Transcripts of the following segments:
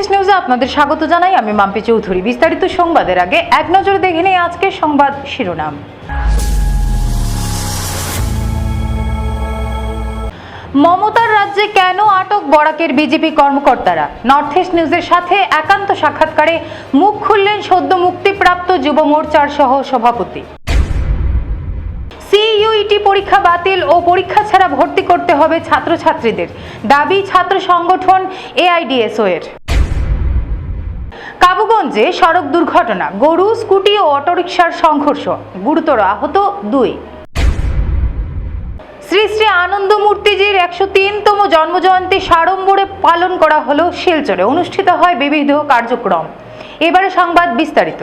East নিউজে আপনাদের স্বাগত জানাই। আমি মাম্পি চৌধুরী। বিস্তারিত সংবাদের আগে এক নজরে দেখে নেই আজকের সংবাদ শিরোনাম। মমতার রাজ্যে কেন আটক বরাকের বিজেপি কর্মকর্তারা? নর্থ ইস্ট নিউজের সাথে একান্ত সাক্ষাৎকারে মুখ খুললেন সদ্য মুক্তিপ্রাপ্ত যুব মোর্চার সহ সভাপতি সিইউইটি পরীক্ষা বাতিল ও পরীক্ষা ছাড়া ভর্তি করতে হবে ছাত্রছাত্রীদের। দাবি ছাত্র সংগঠন এআইডিএসও এর। কাবুগঞ্জে সড়ক দুর্ঘটনা, গরু, স্কুটি ও অটোরিকশার সংঘর্ষ, গুরুতর আহত দুই। শ্রী শ্রী আনন্দমূর্তিজির একশো তিনতম জন্মজয়ন্তী সাড়ম্বরে পালন করা হলো শিলচরে, অনুষ্ঠিত হয় বিবিধ কার্যক্রম। এবারে সংবাদ বিস্তারিত।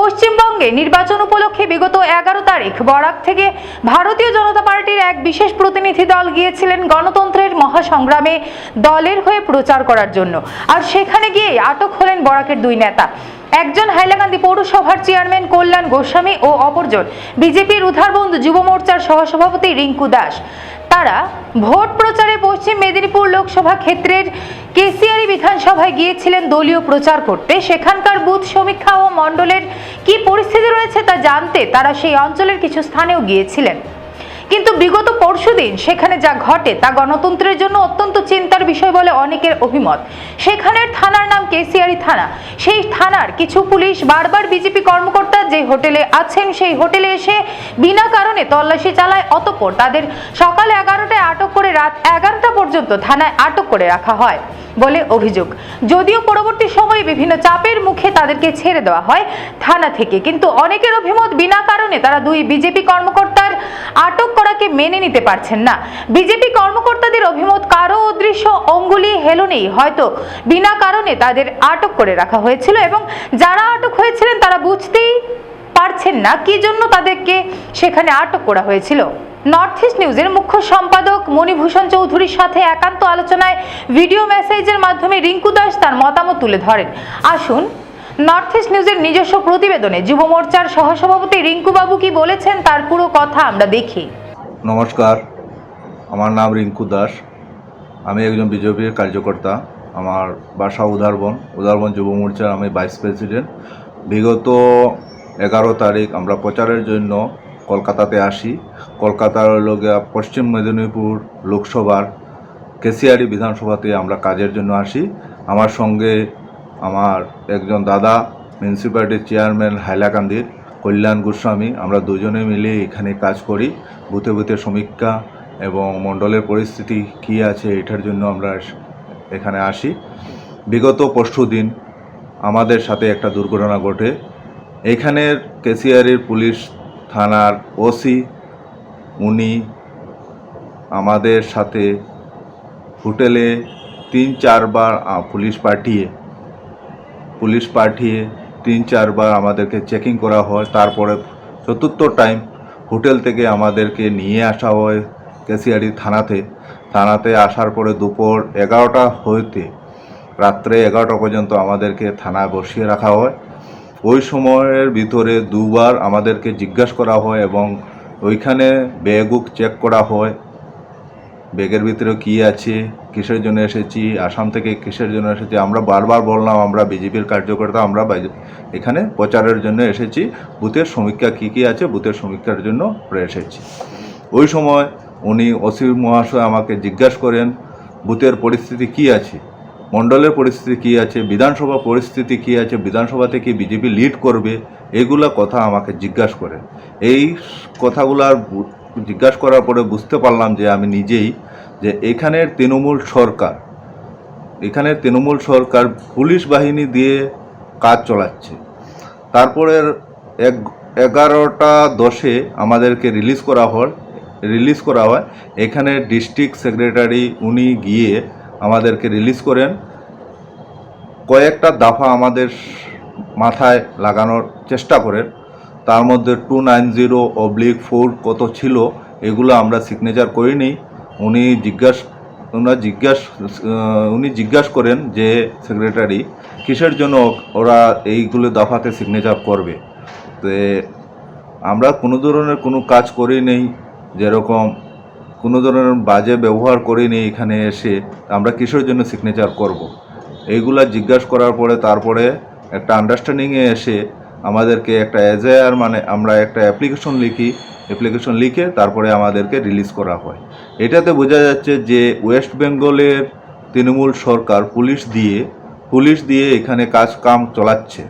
পশ্চিমবঙ্গে নির্বাচন উপলক্ষে বিগত এগারো তারিখ বরাক থেকে ভারতীয় জনতা পার্টির এক বিশেষ প্রতিনিধি দল গিয়েছিলেন গণতন্ত্রের মহাসংগ্রামে দলের হয়ে প্রচার করার জন্য। আর সেখানে গিয়ে আটক হলেন বরাকের দুই নেতা। একজন হাইলাকান্দি পৌরসভার চেয়ারম্যান কল্যাণ গোস্বামী ও অপরজন বিজেপির উদ্ধারবন্ধু যুব মোর্চার সহসভাপতি রিঙ্কু দাস। তারা ভোট প্রচারে পশ্চিম মেদিনীপুর লোকসভা ক্ষেত্রের কেসিয়ারি বিধানসভায় গিয়েছিলেন দলীয় প্রচার করতে। সেখানকার বুথ সমীক্ষা ও মণ্ডলের কি পরিস্থিতি রয়েছে তা জানতে তারা সেই অঞ্চলের কিছু স্থানেও গিয়েছিলেন। কিন্তু বিগত পরশুদিন সেখানে যা ঘটে তা গণতন্ত্রের জন্য অত্যন্ত চিন্তার বিষয় বলে অনেকের অভিমত। সেখানের থানার নাম কেসিয়ারি থানা। সেই থানার কিছু পুলিশ বারবার বিজেপি কর্মকর্তা যে হোটেলে আছেন, সেই হোটেলে এসে বিনা কারণে তল্লাশি চালায়, অতঃপর তাদের সকাল এগারোটায় আটক করে রাত এগারোটা পর্যন্ত থানায় আটক করে রাখা হয় বলে অভিযোগ। যদিও পরবর্তী সময়ে বিভিন্ন চাপের মুখে তাদেরকে ছেড়ে দেওয়া হয় থানা থেকে। কিন্তু অনেকের অভিমত, বিনা কারণে তারা দুই বিজেপি কর্মকর্তার আটক করাকে মেনে নিতে পারছেন না। বিজেপি কর্মকর্তাদের অভিমত, কারও অদৃশ্য অঙ্গুলি হেলনেই হয়তো বিনা কারণে তাদের আটক করে রাখা হয়েছিল এবং যারা আটক হয়েছিলেন তারা বুঝতেই পারছেন না কি জন্য তাদেরকে সেখানে আটক করা হয়েছিল। নর্থ ইস্ট নিউজের মুখ্য সম্পাদক মণিভূষণ চৌধুরীর সাথে একান্ত আলোচনায় ভিডিও মেসেজের মাধ্যমে রিঙ্কু দাস তার মতামত তুলে ধরেন। আসুন নর্থ ইস্ট নিউজের নিজস্ব প্রতিবেদনে যুব মোর্চার সহসভাপতি রিঙ্কু বাবু কি বলেছেন তার পুরো কথা আমরা দেখি। নমস্কার, আমার নাম রিঙ্কু দাস। আমি একজন বিজেপির কার্যকর্তা। আমার বাসা উদারবন। উদারবন যুব মোর্চার আমি ভাইস প্রেসিডেন্ট। বিগত এগারো তারিখ আমরা প্রচারের জন্য কলকাতাতে আসি। কলকাতার লোকে পশ্চিম মেদিনীপুর লোকসভার কেসিয়ারি বিধানসভাতে আমরা কাজের জন্য আসি। আমার সঙ্গে আমার একজন দাদা মিউনিসিপ্যালিটির চেয়ারম্যান হাইলাকান্দির কল্যাণ গোস্বামী। আমরা দুজনে মিলে এখানে কাজ করি। বুথে বুথে সমীক্ষা এবং মণ্ডলের পরিস্থিতি কী আছে এটার জন্য আমরা এখানে আসি। বিগত পরশু দিন আমাদের সাথে একটা দুর্ঘটনা ঘটে। এখানের কেসিয়ারির পুলিশ থানার ওসি, উনি আমাদের সাথে হোটেলে তিন চারবার পুলিশ পাঠিয়ে পুলিশ পাঠিয়ে তিন চারবার আমাদেরকে চেকিং করা হয়। তারপরে চতুর্থ টাইম হোটেল থেকে আমাদেরকে নিয়ে আসা হয় কেসিয়ারি থানাতে। থানাতে আসার পরে দুপুর এগারোটা হইতে রাত্রে এগারোটা পর্যন্ত আমাদেরকে থানায় বসিয়ে রাখা হয়। ওই সময়ের ভিতরে দুবার আমাদেরকে জিজ্ঞাসা করা হয় এবং ওইখানে বেগুক চেক করা হয়। ব্যাগের ভিতরে কি আছে? কিসের জন্য এসেছি? আসাম থেকে কিসের জন্য এসেছি? আমরা বারবার বললাম, আমরা বিজেপির কার্যকর্তা, আমরা এখানে প্রচারের জন্য এসেছি। বুথের সমীক্ষা কি কি আছে? বুথের সমীক্ষার জন্য এসেছি। ওই সময় উনি ওসি মহাশয় আমাকে জিজ্ঞাসা করেন, বুথের পরিস্থিতি কি আছে? মণ্ডলের পরিস্থিতি কি আছে? বিধানসভা পরিস্থিতি কি আছে? বিধানসভাতে কি বিজেপি লিড করবে? এগুলা কথা আমাকে জিজ্ঞাসা করেন। এই কথাগুলার জিজ্ঞাসা করার পরে বুঝতে পারলাম যে আমি নিজেই যে এখানের তৃণমূল সরকার, এখানের তৃণমূল সরকার পুলিশ বাহিনী দিয়ে কাজ চলাচ্ছে। তারপরের এক, এগারোটা দশে আমাদেরকে রিলিজ করা হয় রিলিজ করা হয়। এখানে ডিস্ট্রিক্ট সেক্রেটারি উনি গিয়ে আমাদেরকে রিলিজ করেন। কয়েকটা দাফা আমাদের মাথায় লাগানোর চেষ্টা করেন। তার মধ্যে two nine zero oblique four কত ছিল, এগুলো আমরা সিগনেচার করিনি উনি জিজ্ঞাস ওনার জিজ্ঞাস উনি জিজ্ঞাসা করেন যে সেক্রেটারি কিসের জন্য ওরা এইগুলো দফাতে সিগনেচার করবে তো আমরা কোনো ধরনের কোনো কাজ করি নেই যেরকম কোনো ধরনের বাজে ব্যবহার করি করিনি এখানে এসে, আমরা কিসের জন্য সিগনেচার করব। এইগুলা জিজ্ঞাসা করার পরে তারপরে একটা আন্ডারস্ট্যান্ডিংয়ে এসে আমাদেরকে একটা এজেআর মানে আমরা একটা অ্যাপ্লিকেশন লিখি অ্যাপ্লিকেশন লিখে তারপরে আমাদেরকে রিলিজ করা হয়। এটাতে বোঝা যাচ্ছে যে ওয়েস্ট বেঙ্গলের তৃণমূল সরকার পুলিশ দিয়ে পুলিশ দিয়ে এখানে কাজ কাম চালাচ্ছে।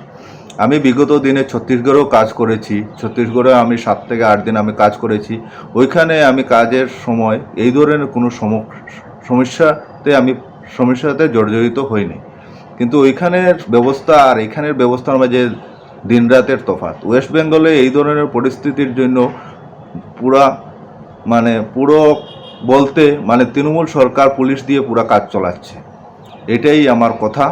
আমি বিগত দিনে ছত্তিশগড়েও কাজ করেছি। ছত্তিশগড়ে আমি সাত থেকে আট দিন আমি কাজ করেছি। ওইখানে আমি কাজের সময় এই ধরনের কোনো সম- সমস্যাতে আমি, সমস্যাতে জর্জরিত হইনি। কিন্তু ওইখানের ব্যবস্থা আর এখানের ব্যবস্থার মাঝে দিনরাতের তফাত ওয়েস্ট বেঙ্গলে এই ধরনের পরিস্থিতির জন্য পুরা মানে পুরো বলতে মানে তৃণমূল সরকার পুলিশ দিয়ে পুরা কাজ চলাচ্ছে। এটাই আমার কথা।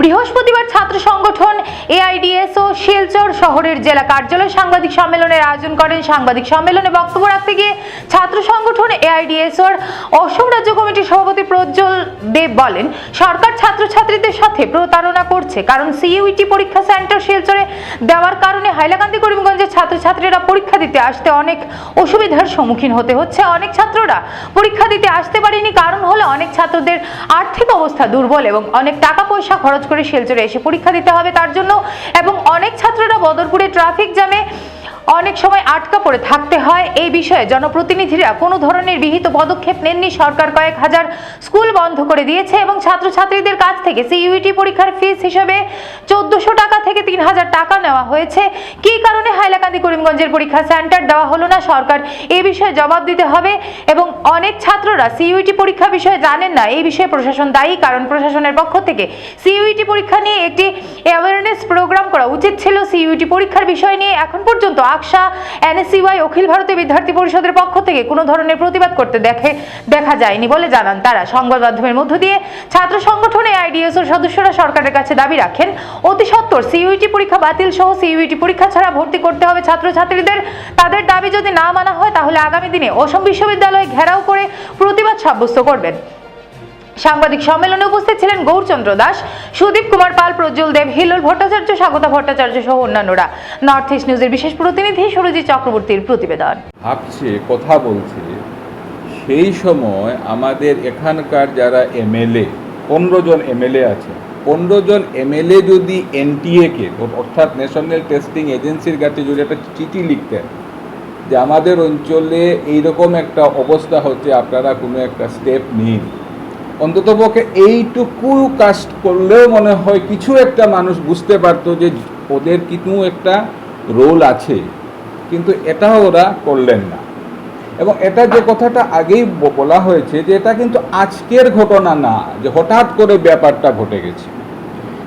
বৃহস্পতিবার ছাত্র সংগঠন এআইডিএস ও শিলচর শহরের জেলা কার্যালয় সাংবাদিক সম্মেলনের আয়োজন করেন সাংবাদিক সম্মেলনে বক্তব্য রাখতে গিয়ে ছাত্র সংগঠন এআইডিএস ওর অসম রাজ্য কমিটির সভাপতি প্রজ্জ্বল দেব বলেন, সরকার ছাত্রছাত্রীদের সাথে প্রতারণা করছে, কারণ সিইউটি পরীক্ষা সেন্টার শিলচরে দেওয়ার কারণে হাইলাকান্দি করিমগঞ্জের ছাত্রছাত্রীরা পরীক্ষা দিতে আসতে অনেক অসুবিধার সম্মুখীন হতে হচ্ছে। অনেক ছাত্ররা পরীক্ষা দিতে আসতে পারেনি, কারণ হলো অনেক ছাত্রদের আর্থিক অবস্থা দুর্বল এবং অনেক টাকা পয়সা খরচ করে শিলচরে এসে পরীক্ষা দিতে হবে তার জন্য। এবং অনেক ছাত্ররা বদরপুরে ট্রাফিক জ্যামে অনেক সময় আটকা পড়ে থাকতে হয়। এই বিষয়ে জনপ্রতিনিধিরা কোনো ধরনের বিহিত পদক্ষেপ নেননি। সরকার কয়েক হাজার স্কুল বন্ধ করে দিয়েছে এবং ছাত্রছাত্রীদের কাছ থেকে সিইউটি পরীক্ষার ফিস হিসেবে চোদ্দশো টাকা থেকে তিন হাজার টাকা নেওয়া হয়েছে। কী কারণে হাইলাকান্দি করিমগঞ্জের পরীক্ষা সেন্টার দেওয়া হলো না? সরকার এই বিষয়ে জবাব দিতে হবে এবং অনেক ছাত্ররা সিইউটি পরীক্ষা বিষয়ে জানেন না। এই বিষয়ে প্রশাসন দায়ী, কারণ প্রশাসনের পক্ষ থেকে সিইউটি পরীক্ষা নিয়ে একটি অ্যাওয়ারনেস প্রোগ্রাম করা উচিত ছিল। সিইউটি পরীক্ষার বিষয় নিয়ে এখন পর্যন্ত আকশা এনএসইউআই, অখিল ভারতীয় বিদ্যার্থী পরিষদের পক্ষ থেকে কোনো ধরনের প্রতিবাদ করতে দেখে, দেখা যায়নি বলে জানান তারা। সংবাদ মাধ্যমের মধ্য দিয়ে ছাত্র সংগঠনে আইডিএস সদস্যরা সরকারের কাছে দাবি রাখেন, অতি সত্বর সিইউটি পরীক্ষা বাতিল সহ সিইউটি পরীক্ষা ছাড়া ভর্তি করতে হবে ছাত্রছাত্রীদের। তাদের দাবি যদি না মানা হয়, তাহলে আগামী দিনে অসম বিশ্ববিদ্যালয় ঘেরাও করে প্রতিবাদ সাব্যস্ত করবেন। সাংবাদিক সম্মেলনে উপস্থিত ছিলেন গৌরচন্দ্র দাস, সুদীপ কুমার পাল, প্রজ্জ্বল দেব হিলোল ভট্টাচার্য, স্বাগতা ভট্টাচার্য সহ অন্যান্যরা। নর্থ ইস্ট নিউজের বিশেষ প্রতিনিধি সুরজিৎ চক্রবর্তীর প্রতিবেদন। ভাবছে, কথা বলছে, সেই সময় আমাদের এখানকার যারা এমএলএ, পনেরো জন এমএলএ আছে, পনেরো জন এমএলএ যদি এনটিএকে অর্থাৎ ন্যাশনাল টেস্টিং এজেন্সির কাছে যদি একটা চিঠি লিখতেন, যে আমাদের অঞ্চলে এইরকম একটা অবস্থা হচ্ছে, আপনারা কোনো একটা স্টেপ নিন। অন্ততপক্ষে এইটুকু কাজ করলেও মনে হয় কিছু একটা মানুষ বুঝতে পারতো যে ওদের কিছু একটা রোল আছে। কিন্তু এটাও ওরা করলেন না। এবং এটা যে কথাটা আগেই বলা হয়েছে যে এটা কিন্তু আজকের ঘটনা না, যে হঠাৎ করে ব্যাপারটা ঘটে গেছে।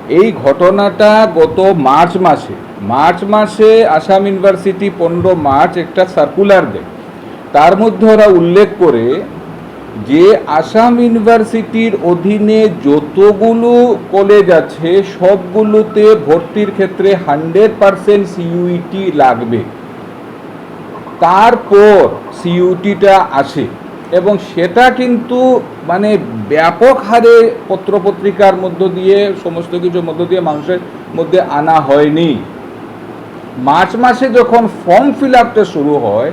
এই ঘটনাটা গত মার্চ মাসে মার্চ মাসে আসাম ইউনিভার্সিটি পনেরো মার্চ একটা সার্কুলার দেয় তার মধ্যে ওরা উল্লেখ করে যে আসাম ইউনিভার্সিটির অধীনে যতগুলো কলেজ আছে, সবগুলোতে ভর্তির ক্ষেত্রে হান্ড্রেড পারসেন্ট সিইউইটি লাগবে। তারপর সিইউটিটা আসে এবং সেটা কিন্তু মানে ব্যাপক হারে পত্রপত্রিকার মধ্য দিয়ে, সমস্ত কিছুর মধ্য দিয়ে মানুষের মধ্যে আনা হয়নি। মার্চ মাসে যখন ফর্ম ফিল আপটা শুরু হয়,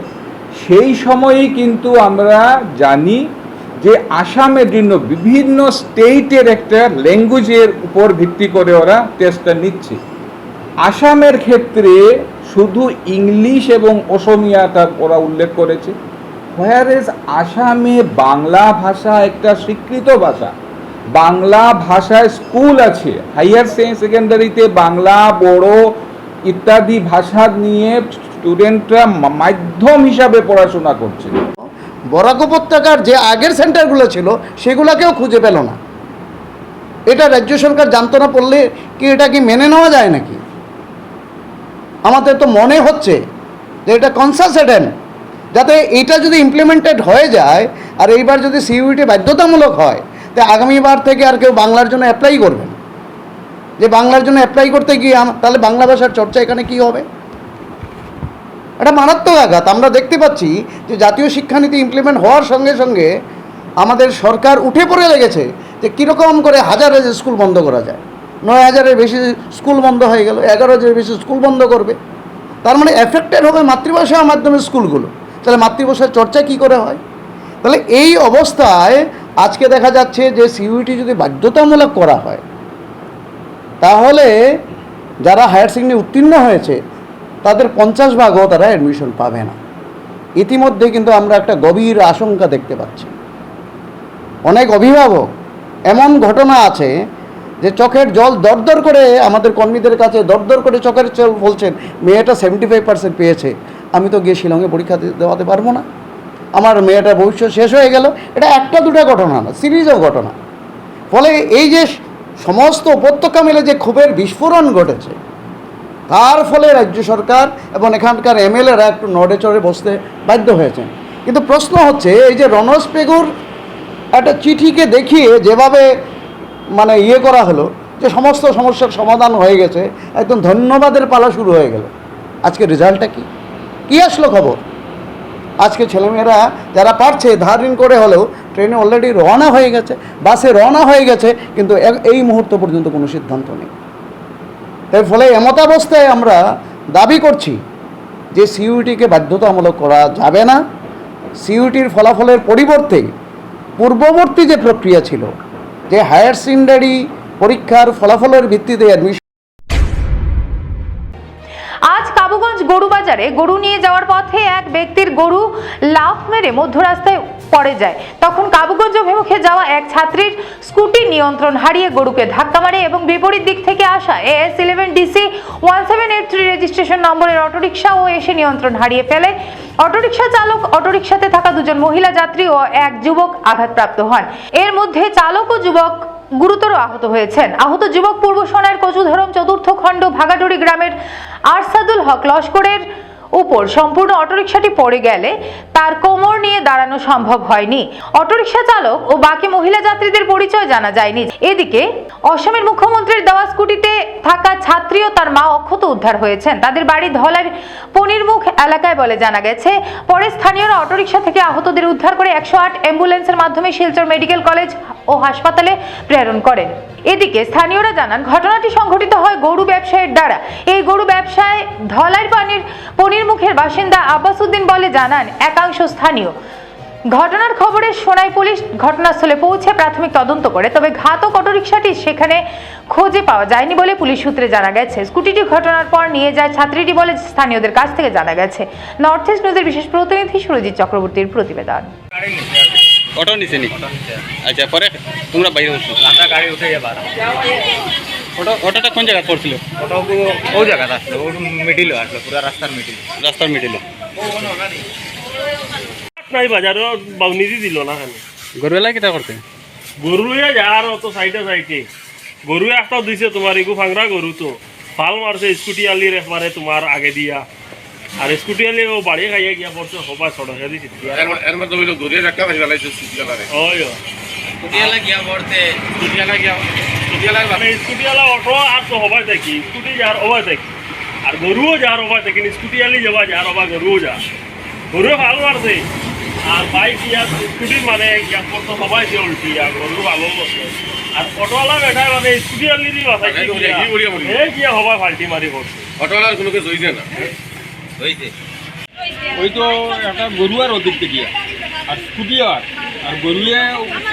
সেই সময়েই কিন্তু আমরা জানি যে আসামের জন্য বিভিন্ন স্টেটের একটা ল্যাঙ্গুয়েজের উপর ভিত্তি করে ওরা টেস্টটা নিচ্ছে। আসামের ক্ষেত্রে শুধু ইংলিশ এবং অসমিয়াটা ওরা উল্লেখ করেছে। হোয়ারেজ আসামে বাংলা ভাষা একটা স্বীকৃত ভাষা। বাংলা ভাষায় স্কুল আছে। হাইয়ার সেকেন্ডারিতে বাংলা, বড় ইত্যাদি ভাষা নিয়ে স্টুডেন্টরা মাধ্যম হিসাবে পড়াশোনা করছে। বরাক উপত্যকার যে আগের সেন্টারগুলো ছিল, সেগুলোকেও খুঁজে পেল না। এটা রাজ্য সরকার জানতো না পড়লে কি এটা কি মেনে নেওয়া যায় নাকি? আমাদের তো মনে হচ্ছে যে এটা কনসাসেডেন্ট, যাতে এটা যদি ইমপ্লিমেন্টেড হয়ে যায় আর এইবার যদি সিইউটি বাধ্যতামূলক হয়, তো আগামীবার থেকে আর কেউ বাংলার জন্য অ্যাপ্লাই করবেন যে বাংলার জন্য অ্যাপ্লাই করতে গিয়ে তাহলে বাংলা ভাষার চর্চা এখানে কি হবে? এটা মারাত্মক আঘাত। আমরা দেখতে পাচ্ছি যে জাতীয় শিক্ষানীতি ইমপ্লিমেন্ট হওয়ার সঙ্গে সঙ্গে আমাদের সরকার উঠে পড়ে লেগেছে যে কীরকম করে হাজার হাজার স্কুল বন্ধ করা যায়। নয় হাজারের বেশি স্কুল বন্ধ হয়ে গেল এগারো হাজারের বেশি স্কুল বন্ধ করবে। তার মানে এফেক্টেড হবে মাতৃভাষার মাধ্যমে স্কুলগুলো। তাহলে মাতৃভাষার চর্চা কি করে হয়? তাহলে এই অবস্থায় আজকে দেখা যাচ্ছে যে সিইউটি যদি বাধ্যতামূলক করা হয়, তাহলে যারা হায়ার সেকেন্ডারি উত্তীর্ণ হয়েছে তাদের পঞ্চাশ ভাগও তারা অ্যাডমিশন পাবে না। ইতিমধ্যে কিন্তু আমরা একটা গভীর আশঙ্কা দেখতে পাচ্ছি। অনেক অভিভাবক এমন ঘটনা আছে যে চোখের জল দরদর করে আমাদের কর্মীদের কাছে দরদর করে চোখের জল বলছেন, মেয়েটা সেভেন্টি ফাইভ পার্সেন্ট পেয়েছে, আমি তো গিয়ে শিলংয়ে পরীক্ষা দেওয়াতে পারব না। আমার মেয়েটার ভবিষ্যৎ শেষ হয়ে গেল। এটা একটা দুটা ঘটনা না, সিরিজও ঘটনা। ফলে এই যে সমস্ত উপত্যকা মিলে যে ক্ষোভের বিস্ফোরণ ঘটেছে তার ফলে রাজ্য সরকার এবং এখানকার এমএলএরা একটু নড়ে চড়ে বসতে বাধ্য হয়েছেন কিন্তু প্রশ্ন হচ্ছে, এই যে রনস পেগুর একটা চিঠিকে দেখিয়ে যেভাবে মানে ইয়ে করা হলো, যে সমস্ত সমস্যার সমাধান হয়ে গেছে, একদম ধন্যবাদের পালা শুরু হয়ে গেল। আজকে রেজাল্টটা কি? কী আসলো খবর? আজকে ছেলেমেয়েরা যারা পারছে ধার ঋণ করে হলেও ট্রেনে অলরেডি রওনা হয়ে গেছে, বাসে রওনা হয়ে গেছে, কিন্তু এই মুহূর্ত পর্যন্ত কোনো সিদ্ধান্ত নেই। তাই ফলে এমতাবস্থায় আমরা দাবি করছি যে সিইউটিকে বাধ্যতামূলক করা যাবে না। সিইউটির ফলাফলের পরিবর্তে পূর্ববর্তী যে প্রক্রিয়া ছিল, যে হায়ার সেকেন্ডারি পরীক্ষার ফলাফলের ভিত্তিতে অ্যাডমিশন গরু বাজারে গরু নিয়ে যাওয়ার পথে এক ব্যক্তির গরু লাফ মেরে মধ্য রাস্তায় পড়ে যায়। তখন কাবুগঞ্জ অভিমুখে যাওয়া এক ছাত্রীর স্কুটি নিয়ন্ত্রণ হারিয়ে গরুকে ধাক্কা মারে এবং বিপরীত দিক থেকে আসা AS eleven DC one seven eight three registration নম্বরের অটোরিকশাও এসে নিয়ন্ত্রণ হারিয়ে ফেলে। অটোরিকশা চালক অটোরিকশাতে থাকা দুজন মহিলা, যাত্রী ও এক যুবক আঘাতপ্রাপ্ত হন। এর মধ্যে চালক ও যুবক গুরুতর আহত হয়েছেন। আহত যুবক পূর্ব সোনার কচুধরম চতুর্থ খণ্ড ভাগাটুরি গ্রামের আরসাদুল হক লস্করের উপর সম্পূর্ণ অটোরিকশাটি পড়ে গেলে তার কোমর নিয়ে দাঁড়ানো সম্ভব হয়নি। অটোরিকশা চালক ও বাকি মহিলা যাত্রীদের পরিচয় জানা যায়নি। এদিকে অসমের মুখ্যমন্ত্রীর দেওয়া স্কুটিতে থাকা ছাত্রী ও তার মা অক্ষত উদ্ধার হয়েছেন। তাদের বাড়ি ধলার পনিরমুখ এলাকায় বলে জানা গেছে, পরে স্থানীয়রা অটোরিকশা থেকে আহতদের উদ্ধার করে একশো আট অ্যাম্বুলেন্সের মাধ্যমে শিলচর মেডিকেল কলেজ ও হাসপাতালে প্রেরণ করেন। এদিকে স্থানীয়রা জানান, ঘটনাটি সংঘটিত হয় গরু ব্যবসায়ীর দ্বারা। এই গরু ব্যবসায় ধলাই পানির, পনির মুখের বাসিন্দা আব্বাস উদ্দিন বলে জানান, একাংশ স্থানীয়। ঘটনার খবরে সোনাই পুলিশ ঘটনাস্থলে পৌঁছে প্রাথমিক তদন্ত করে, তবে ঘাতক অটোরিকশাটি সেখানে খোঁজে পাওয়া যায়নি বলে পুলিশ সূত্রে জানা গেছে। স্কুটিটি ঘটনার পর নিয়ে যায় ছাত্রীটি বলে স্থানীয়দের কাছ থেকে জানা গেছে। নর্থ ইস্ট নিউজের বিশেষ প্রতিনিধি সুরজিৎ চক্রবর্তীর প্রতিবেদন। অটো নিছে নি? আচ্ছা পরে তোমরা বাইরে উঠছো। আমরা গাড়ি উঠে অটো অটোটা কোন জায়গায় পড়ছিল? ওটা ও জায়গাতে আসলো ও মিডিল আসলো পুরো রাস্তার মিডিল রাস্তার মিডিলে নাই বাজারও বাউনিদি দিল না খালি। গরুবেলা কিটা করতে? গরুয়ে যার অত সাইডে সাইডে গরুয়ে একটা দিছে তোমার এগু ফাংরা গরু তো। ফাল মারছে স্কুটি আলির একবারে তোমার আগে দিয়া। আর স্কুটি আলি ও বাড়ি খাইয়ে গিয়া পড়ছে হবা সড়কে দিছে। এর মধ্যে হইল দূরে রাখা ভাই ফেলাইছে সুতিয়ালারে ওই ও। সুতিয়ালা গিয়া পড়তে সুতিয়ালা গিয়া সুতিয়ালা মানে স্কুটি আলা অটো আর তো হবাই থাকি স্কুটি যার হবাই থাকি। আর গরুও যার হবাই থাকি স্কুটি আলি যাবা যার হবা গরুও যা। গরুয়ে ফাল মারছে। আর বাইক ইয়া স্কুটি মানে গিয়া পড়তো হবাই সে উল্টি আর গরু ভালো বসে আর অটোওয়ালা বেটা মানে স্কুটি আলি দি বাসায় কি উড়িয়া এই গিয়া হবাই ফাল্টি মারি পড়ছে। অটোওয়ালার কোনো কিছু হইছে না? ওই তো একটা গরু আর ওদিক থেকে আর স্কুটি আর। আর গরুয়ে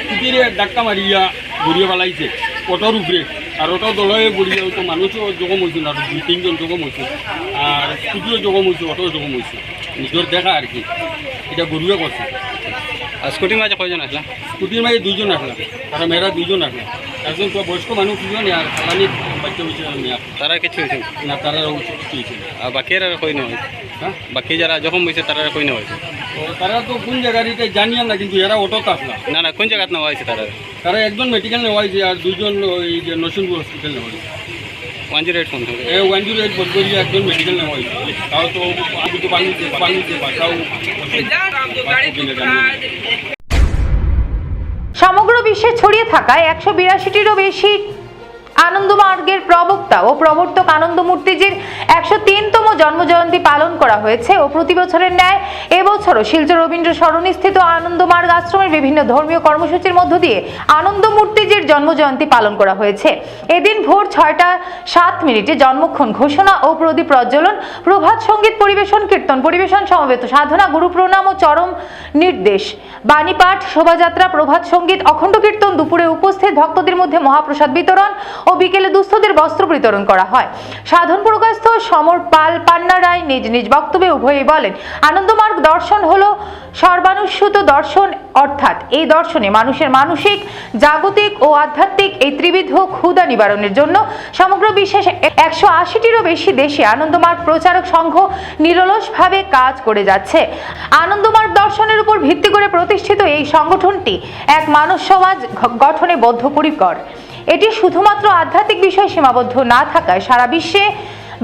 স্কুটির ধাক্কা মারিয়া গরুয়ে পালাইছে। অটোর উপরে। আর অটো দলয়ে গড়িয়ে ওই তো মানুষও জখম হয়েছে না দুই তিনজন জখম হয়েছে আর স্কুটিও জখম হয়েছে অটো জখম হয়েছে নিজের দেখা আর কি। এটা গরুয়ে করছে আর স্কুটির মাঝে কয়জন আসলা স্কুটির মাঝে দুইজন আসলাম তারা মেয়েরা দুইজন আসলাম একজন তো বয়স্ক মানুষ দুজন আর খালানি বাচ্চা বাচ্চা তারা কিছু হয়েছে? না তারা কিছু হয়েছে। আর বাকি আর কই না হয়েছে? হ্যাঁ? বাকি যারা জখম হয়েছে তারা কই না হয়েছে? তারা তো কোন জায়গার এটা জানিয়াম না কিন্তু এরা অটোতে আসলাম না। না কোন জায়গাত নেওয়া হয়েছে তারা? তারা একজন মেডিকেল নেওয়া হয়েছে আর দুজন ওই যে নরসিংপুর হসপিটাল নেওয়া হয়েছে। ওয়ান জিরো এইট ফোন এই ওয়ান জিরো এইট বলগরিয়া একজন মেডিকেল নেওয়া হয়েছে। তাও তো আমি তো বাঙিতে বাঙিতে বাসাও বিশ্বে ছড়িয়ে থাকায় একশো বিরাশিটিরও বেশি আনন্দমার্গের প্রবক্তা ও প্রবর্তক আনন্দমূর্তিজির একশো তিনতম জন্মজয়ন্তী পালন করা হয়েছে ও প্রতি বছরের ন্যায় এবছরও শিলচর রবীন্দ্র সরণিস্থিত আনন্দমার্গ আশ্রমের বিভিন্ন ধর্মীয় কর্মসূচির মধ্য দিয়ে আনন্দমূর্তিজির জন্মজয়ন্তী পালন করা হয়েছে। এদিন ভোর ছয়টা সাত মিনিটে জন্মক্ষণ ঘোষণা ও প্রদীপ প্রজ্বলন, প্রভাত সংগীত পরিবেশন, কীর্তন পরিবেশন সমবেত সাধনা গুরু প্রণাম ও চরম নির্দেশ। বাণীপাঠ, শোভাযাত্রা, প্রভাত সংগীত, অখণ্ড কীর্তন দুপুরে উপস্থিত ভক্তদের মধ্যে মহাপ্রসাদ বিতরণ ও বিকেলে দুস্থদের বস্ত্র বিতরণ করা হয়। সাধন প্রকাশস্থ সমর পাল পান্না রায় নিজ নিজ বক্তব্যে উভয়ই বলেন, আনন্দমার্গ দর্শন হলো সর্বানুস্যুত দর্শন, অর্থাৎ এই দর্শনে মানুষের মানসিক, জাগতিক ও আধ্যাত্মিক এই ত্রিবিধ ক্ষুদা নিবারণের জন্য সমগ্র বিশ্বে একশো আশিটিরও বেশি দেশে আনন্দমার্গ প্রচারক সংঘ নিরলসভাবে কাজ করে যাচ্ছে। আনন্দমার্গ দর্শনের উপর ভিত্তি করে প্রতিষ্ঠিত এই সংগঠনটি এক মানব সমাজ গঠনে বদ্ধপরিকর। এটি শুধুমাত্র আধ্যাত্মিক বিষয়ে সীমাবদ্ধ না থাকায় সারা বিশ্বে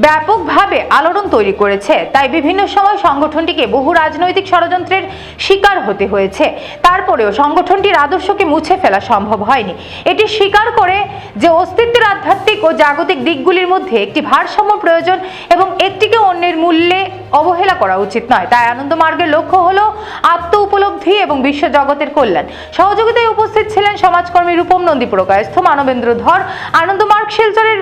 ব্যাপকভাবে আলোড়ন তৈরি করেছে। তাই বিভিন্ন সময় সংগঠনটিকে বহু রাজনৈতিক ষড়যন্ত্রের শিকার হতে হয়েছে। তারপরেও সংগঠনটির আদর্শকে মুছে ফেলা সম্ভব হয়নি। এটি স্বীকার করে যে অস্তিত্বের আধ্যাত্মিক ও জাগতিক দিকগুলির মধ্যে একটি ভারসাম্য প্রয়োজন এবং একটিকে অন্যের মূল্যে অবহেলা করা উচিত নয়। তাই আনন্দমার্গের লক্ষ্য হলো আত্ম উপলব্ধি এবং বিশ্ব জগতের কল্যাণ। সহযোগিতায় উপস্থিত ছিলেন সমাজকর্মী রূপম নন্দী প্রকাশস্থ মানবেন্দ্র ধর, আনন্দমার্গ শিলচরের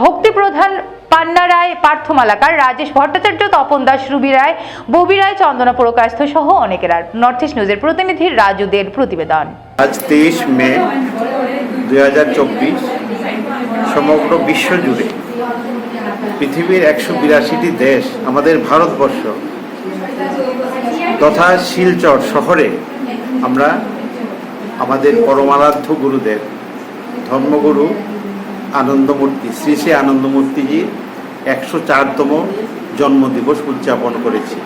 ভক্তি প্রধান পান্না রায়, পার্থ মালাকার, রাজেশ ভট্টাচার্য, তপন দাস, রুবি রায়, ববি রায়, চন্দনা প্রকাশস্থ সহ অনেকেরা নর্থ ইস্ট নিউজের প্রতিনিধি রাজুদের প্রতিবেদন। আজ তেইশ মে দুই হাজার চব্বিশ, সমগ্র বিশ্ব জুড়ে পৃথিবীর একশো বিরাশিটি দেশ, আমাদের ভারতবর্ষ তথা শিলচর শহরে আমরা আমাদের পরমারাধ্য গুরুদেব ধর্মগুরু আনন্দমূর্তি, শ্রী শ্রী আনন্দমূর্তিজির একশো চারতম জন্মদিবস উদযাপন করেছি।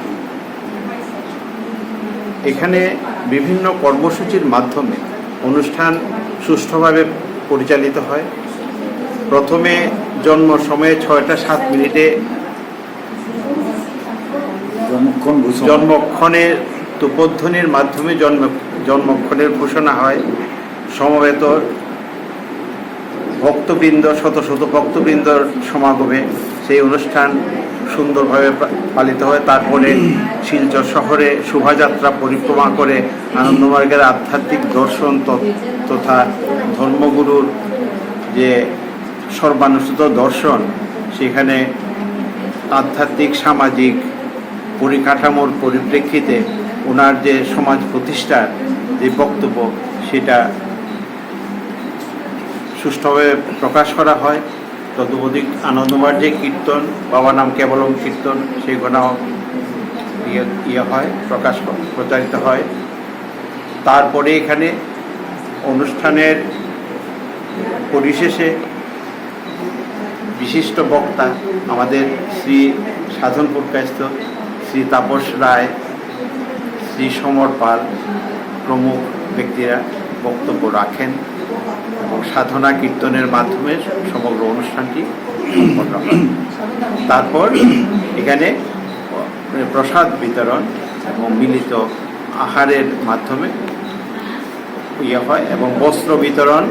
এখানে বিভিন্ন কর্মসূচির মাধ্যমে অনুষ্ঠান সুষ্ঠুভাবে পরিচালিত হয়। প্রথমে জন্ম সময়ে ছয়টা সাত মিনিটে জন্মক্ষণের তুপধ্বনির মাধ্যমে জন্ম জন্মক্ষণের ঘোষণা হয়। সমবেত ভক্তবৃন্দ, শত শত ভক্তবৃন্দর সমাগমে সেই অনুষ্ঠান সুন্দরভাবে পালিত হয়। তারপরে শিলচর শহরে শোভাযাত্রা পরিক্রমা করে আনন্দমার্গের আধ্যাত্মিক দর্শন তথা ধর্মগুরুর যে সর্বানুষ্ঠিত দর্শন, সেখানে আধ্যাত্মিক, সামাজিক পরিকাঠামোর পরিপ্রেক্ষিতে ওনার যে সমাজ প্রতিষ্ঠার যে বক্তব্য, সেটা সুষ্ঠুভাবে প্রকাশ করা হয়। তদুপদিক আনন্দমার যে কীর্তন বাবা নাম কেবলম কীর্তন সেগুলো ইয়ে ইয়ে হয়, প্রকাশ প্রচারিত হয়। তারপরে এখানে অনুষ্ঠানের পরিশেষে বিশিষ্ট বক্তা আমাদের শ্রী সাধন প্রকাশিত শ্রী তাপস রায়, শ্রী সমর পাল প্রমুখ ব্যক্তিরা বক্তব্য রাখেন। সাধনা কীর্তনের মাধ্যমে সমগ্র অনুষ্ঠানটি সম্পন্ন হয়। তারপর এখানে প্রসাদ বিতরণ এবং মিলিত আহারের মাধ্যমে ইয়ে হয় এবং বস্ত্র বিতরণ।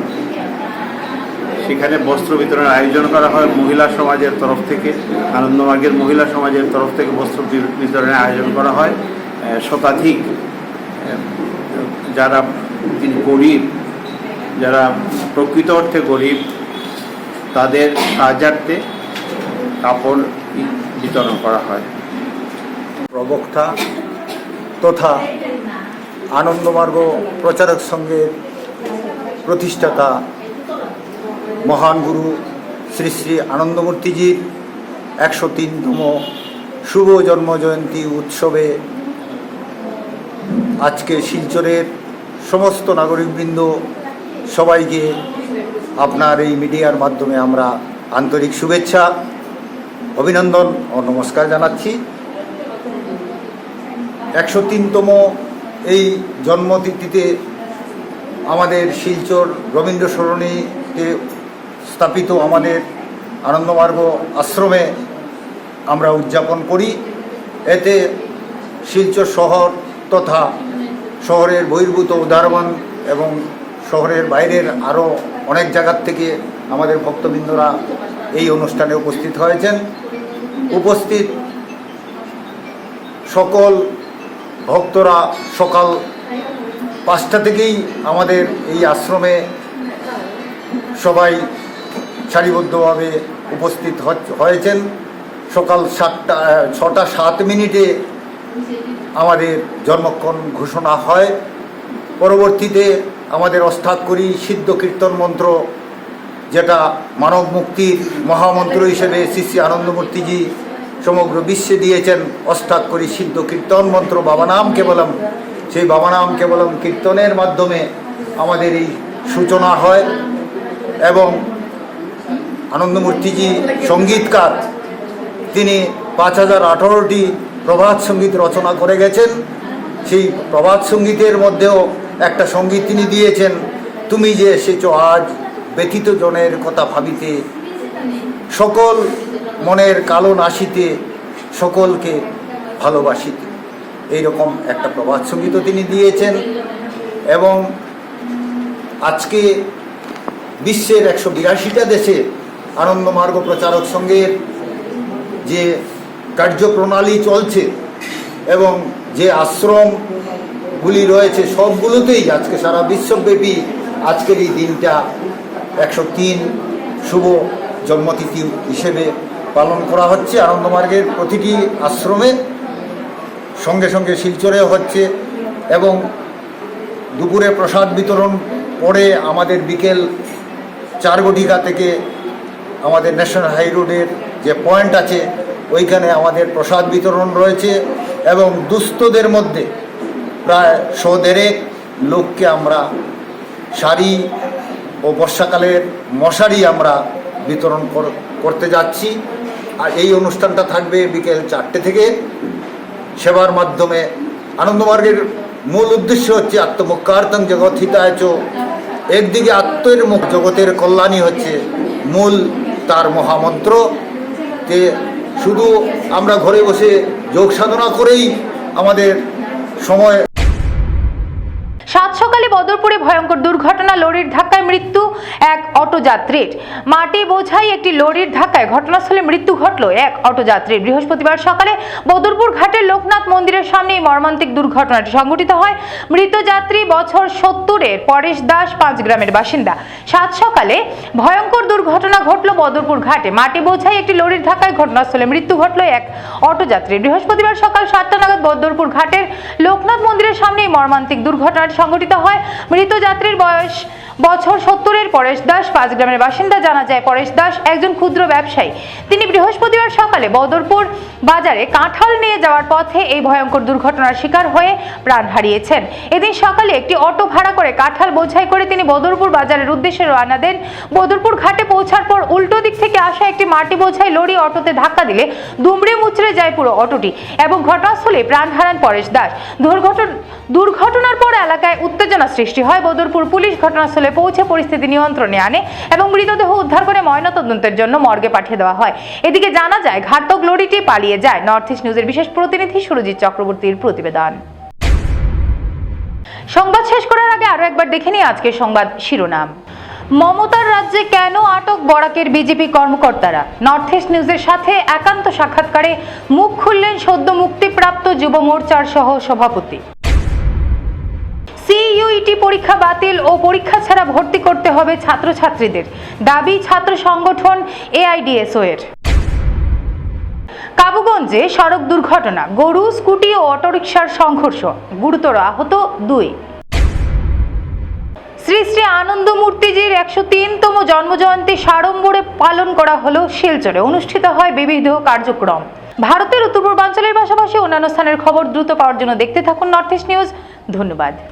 সেখানে বস্ত্র বিতরণের আয়োজন করা হয় মহিলা সমাজের তরফ থেকে, আনন্দমার্গের মহিলা সমাজের তরফ থেকে বস্ত্র বিতরণের আয়োজন করা হয়। শতাধিক যারা গরিব যারা প্রকৃত অর্থে গরিব, তাদের সাহায্যার্থে কাপড় বিতরণ করা হয়। প্রবক্তা তথা আনন্দমার্গ প্রচারক সংঘের প্রতিষ্ঠাতা মহান গুরু শ্রী শ্রী আনন্দমূর্তিজির একশো তিনতম শুভ জন্মজয়ন্তী উৎসবে আজকে শিলচরের সমস্ত নাগরিকবৃন্দ সবাইকে আপনার এই মিডিয়ার মাধ্যমে আমরা আন্তরিক শুভেচ্ছা, অভিনন্দন ও নমস্কার জানাচ্ছি। একশো তিনতম এই জন্মতিথিতে আমাদের শিলচর রবীন্দ্র সরণিতে স্থাপিত আমাদের আনন্দমার্গ আশ্রমে আমরা উদযাপন করি। এতে শিলচর শহর তথা শহরের বহির্ভূত উদাহরণ এবং শহরের বাইরের আরও অনেক জায়গার থেকে আমাদের ভক্তবৃন্দরা এই অনুষ্ঠানে উপস্থিত হয়েছেন। উপস্থিত সকল ভক্তরা সকাল পাঁচটা থেকেই আমাদের এই আশ্রমে সবাই সারিবদ্ধভাবে উপস্থিত হয়েছেন। সকাল সাতটা ছটা সাত মিনিটে আমাদের জন্মক্ষণ ঘোষণা হয়। পরবর্তীতে আমাদের অষ্টাক্ষরী সিদ্ধ কীর্তন মন্ত্র, যেটা মানব মুক্তির মহামন্ত্র হিসেবে শ্রী শ্রী আনন্দমূর্তিজি সমগ্র বিশ্বে দিয়েছেন। অষ্টাক্ষরী সিদ্ধ কীর্তন মন্ত্র, বাবা নাম কেবলম। সেই বাবা নাম কেবলম কীর্তনের মাধ্যমে আমাদের এই সূচনা হয় এবং আনন্দমূর্তিজি সঙ্গীতকার। তিনি পাঁচ হাজার আঠারোটি প্রভাত সংগীত রচনা করে গেছেন। সেই প্রভাত সঙ্গীতের মধ্যেও একটা সংগীত তিনি দিয়েছেন, তুমি যে এসেছ আজ ব্যথিত জনের কথা ভাবিতে, সকল মনের কালো নাশিতে সকলকে ভালোবাসিতে। এইরকম একটা প্রভাত সঙ্গীতও তিনি দিয়েছেন এবং আজকে বিশ্বের একশো বিরাশিটা দেশে আনন্দমার্গ প্রচারক সংঘের যে কার্যপ্রণালী চলছে এবং যে আশ্রমগুলি রয়েছে সবগুলোতেই আজকে সারা বিশ্বব্যাপী আজকের এই দিনটা একশো তিন শুভ জন্মতিথি হিসেবে পালন করা হচ্ছে। আনন্দমার্গের প্রতিটি আশ্রমে সঙ্গে সঙ্গে শিলচরেও হচ্ছে এবং দুপুরে প্রসাদ বিতরণ পরে আমাদের বিকেল চার গটিকা থেকে আমাদের ন্যাশনাল হাই রোডের যে পয়েন্ট আছে, ওইখানে আমাদের প্রসাদ বিতরণ রয়েছে এবং দুস্থদের মধ্যে প্রায় শো দেড়েক লোককে আমরা শাড়ি ও বর্ষাকালের মশারি আমরা বিতরণ কর- করতে যাচ্ছি। আর এই অনুষ্ঠানটা থাকবে বিকেল চারটে থেকে। সেবার মাধ্যমে আনন্দমার্গের মূল উদ্দেশ্য হচ্ছে আত্মমুখার্থং জগৎ হিতায়চ। একদিকে আত্মের মুখ জগতের কল্যাণই হচ্ছে মূল তার মহামন্ত্র। যে শুধু আমরা ঘরে বসে যোগ সাধনা করেই আমাদের সময় সাত সকালে বদরপুরে ভয়ঙ্কর দুর্ঘটনা, লরির ধাক্কায় মৃত্যু এক অটোযাত্রীর। মাটি বোঝাই একটি লরির ধাক্কায় ঘটনাস্থলে মৃত্যু ঘটল এক অটোযাত্রীর। বৃহস্পতিবার সকালে বদরপুর ঘাটের লোকনাথ মন্দিরের সামনে এই মর্মান্তিক দুর্ঘটনাটি সংঘটিত হয়। মৃত যাত্রী বছর সত্তরের পরেশ দাস পাঁচ গ্রামের বাসিন্দা। সাত সকালে ভয়ঙ্কর দুর্ঘটনা ঘটল বদরপুর ঘাটে। মাটি বোঝাই একটি লরির ধাক্কায় ঘটনাস্থলে মৃত্যু ঘটল এক অটোযাত্রীর। বৃহস্পতিবার সকাল সাতটা নাগাদ বদরপুর ঘাটের লোকনাথ মন্দিরের সামনে এই মর্মান্তিক দুর্ঘটনাটি সংঘটিত হয়। মৃত যাত্রীর বয়স বছর সত্তরের পরেশ দাস পাঁচ গ্রামের বাসিন্দা জানা যায়, পরেশ দাস একজন ক্ষুদ্র ব্যবসায়ী। তিনি বৃহস্পতিবার সকালে বদরপুর বাজারে কাঁঠাল নিয়ে যাওয়ার পথে এই ভয়ঙ্কর দুর্ঘটনার শিকার হয়ে প্রাণ হারিয়েছেন। এদিন সকালে একটি অটো ভাড়া করে কাঁঠাল বোঝাই করে তিনি বদরপুর বাজারের উদ্দেশ্যে রওনা দেন। বদরপুর ঘাটে পৌঁছার পর উল্টো দিক থেকে আসা একটি মাটি বোঝাই লরি অটোতে ধাক্কা দিলে দুমড়ে মুচড়ে যায় পুরো অটোটি এবং ঘটনাস্থলে প্রাণ হারান পরেশ দাস। দুর্ঘটনা দুর্ঘটনার পর এলাকায় উত্তেজনা সৃষ্টি হয়। বদরপুর পুলিশ ঘটনাস্থলে পৌঁছে পরিস্থিতি নিয়ন্ত্রণে আনে এবং মৃতদেহ উদ্ধার করে ময়নাতদন্তের জন্য মর্গে পাঠিয়ে দেওয়া হয়। এদিকে জানা যায়, ঘাতক লরিটি পালিয়ে যায়। নর্থ ইস্ট নিউজের বিশেষ প্রতিনিধি সুরজিৎ চক্রবর্তীর প্রতিবেদন। সংবাদ শেষ করার আগে আরও একবার দেখে নিই আজকের সংবাদ শিরোনাম। মমতার রাজ্যে কেন আটক বরাকের বিজেপি কর্মকর্তারা? নর্থ ইস্ট নিউজের সাথে একান্ত সাক্ষাৎকারে মুখ খুললেন সদ্য মুক্তিপ্রাপ্ত যুব মোর্চার সহ সভাপতি সিইউইটি পরীক্ষা বাতিল ও পরীক্ষা ছাড়া ভর্তি করতে হবে ছাত্রছাত্রীদের। দাবি ছাত্র সংগঠন এআইডিএসও এর। কাবুগঞ্জে সড়ক দুর্ঘটনা, গরু, স্কুটি ও অটোরিকশার সংঘর্ষ, গুরুতর আহত দুই। শ্রী শ্রী আনন্দমূর্তিজির একশো তিনতম জন্মজয়ন্তী সাড়ম্বরে পালন করা হলো শিলচরে। অনুষ্ঠিত হয় বিবিধ কার্যক্রম। ভারতের উত্তর পূর্বাঞ্চলের পাশাপাশি অন্যান্য স্থানের খবর দ্রুত পাওয়ার জন্য দেখতে থাকুন নর্থ ইস্ট নিউজ। ধন্যবাদ।